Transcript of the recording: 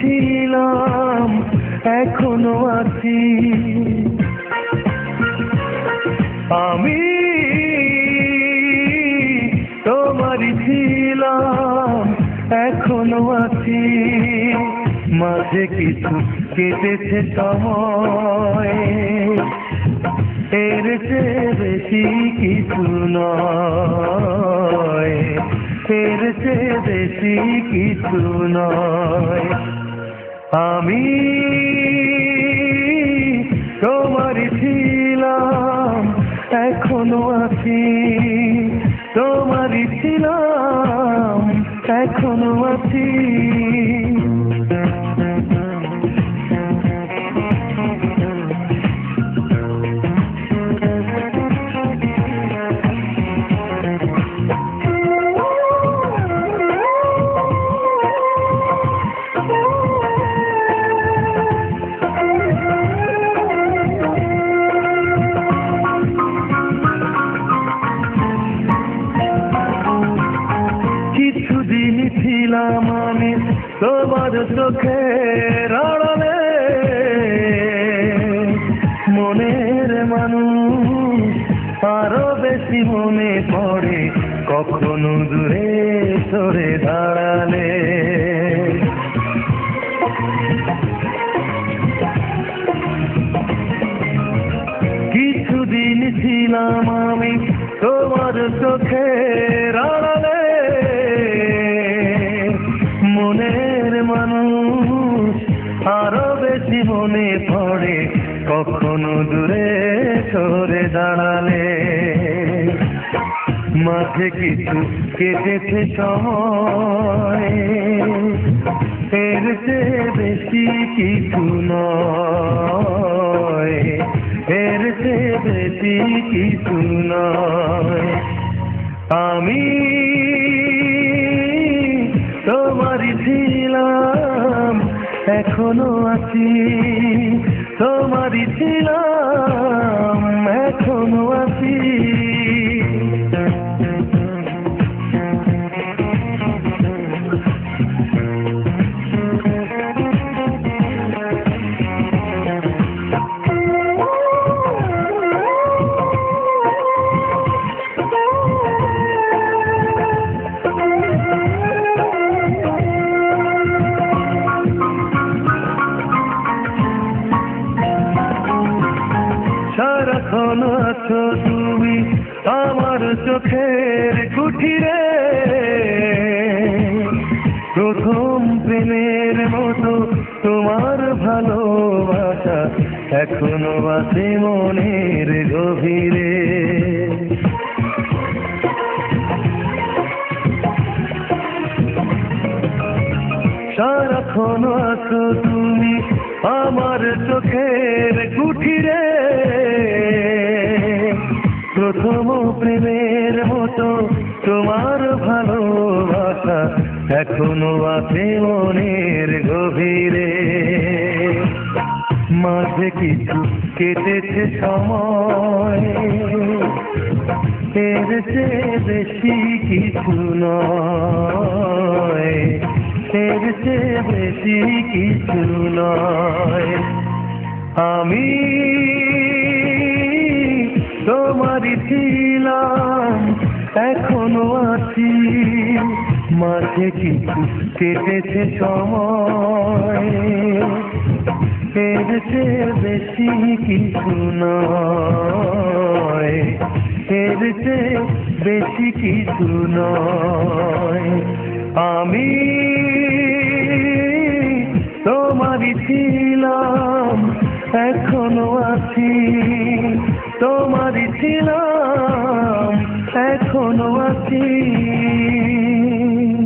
ছিলাম, এখনও আছি। আমি তোমারই ছিলাম, এখনও আছি। মাঝে কিছু কেটেছে সময়। এর চেয়ে বেশি কিছু নয়। এর চেয়ে বেশি কিছু নয়। আমি তোমার ছিলাম এখনও আছি। তোমার ছিলাম এখনও আছি। ছিলাম আমি তোমার চোখের মনের মানুষ আরও বেশি মনে পড়ে, কখনো দূরে সরে দাঁড়ালে। কিছুদিন ছিলাম আমি তোমার চোখের কখনো দূরে সরে দাঁড়ালে। মাঝে কিছু কেটেছে সময়। এর বেশি কিছু নয়। এর চেয়ে বেশি কিছু নয়। আমি তোমার ছিলাম, এখনও আছি। তোমারই ছিলাম এখনও আছি। সারাক্ষণ আছো তুমি আমার চোখের কুঠিরে। প্রথম প্রেমের মতো তোমার ভালোবাসা এখনও আছে মনের গভীরে। সারাক্ষণ আছো তুমি আমার চোখের কুঠিরে। প্রথম প্রেমের মতো তোমার ভালোবাসা এখনও আছে মনের গভীরে। মাঝে কিছু কেটেছে সময়, এর চেয়ে বেশি কিছু নয়, এর চেয়ে বেশি কিছু নয়। আমি ছিলাম এখনও আছি। মাঝে কিছু কেটেছে সময়। এর চেয়ে বেশি কিছু নয়। এর চেয়ে বেশি কিছু নয়। আমি তোমারই ছিলাম, এখনও আছি। তোমারই ছিলাম এখনও আছি।